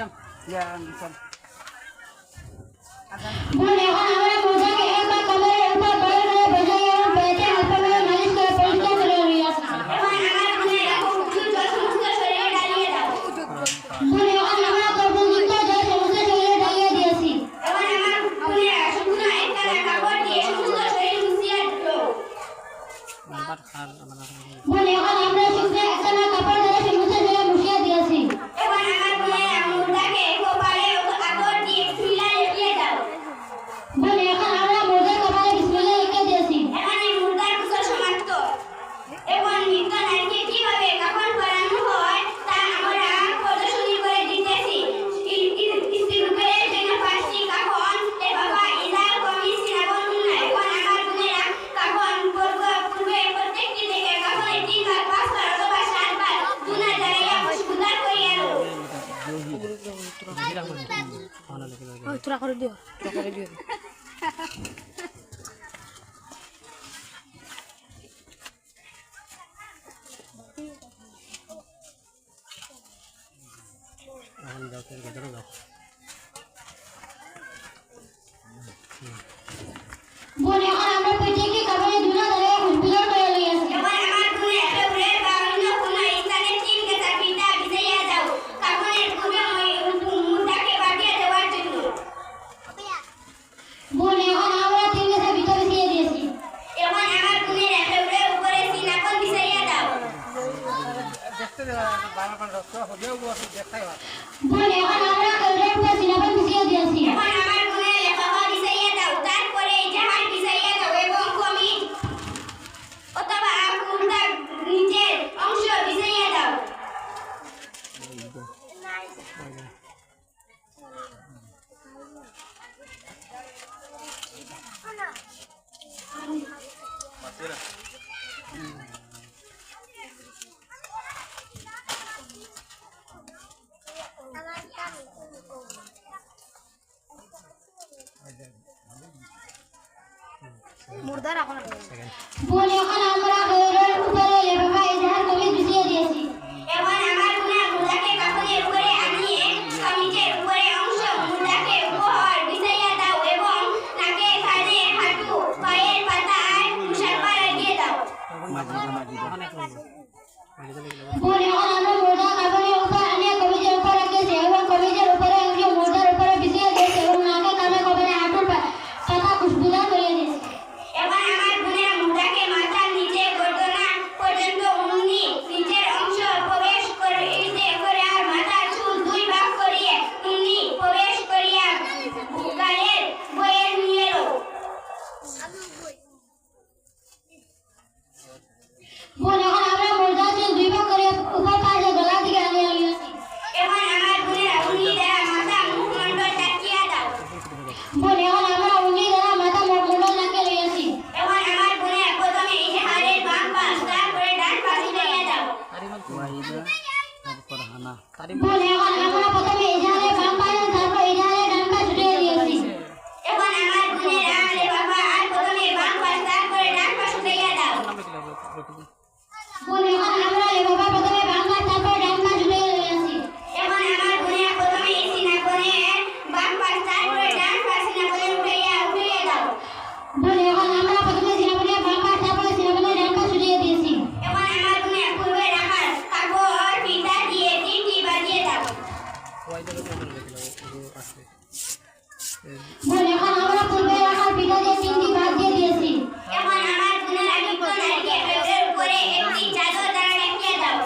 yang Yan, Jam. Ya, boleh, boleh. তোরা করে দিও। তোরা করে দিও। এখন দেখতে বাবা মানে রক্ত হলেও দেখাই হয় মুর্দার এখন এখন আমরা পূর্বে রাখার পিঠাতে তিনটি ভাগ দিয়ে দিয়েছি। এখন আমার বোনের আগে বোনকে এর উপরে একটি চাদর দ্বারা ঢেকে দাও।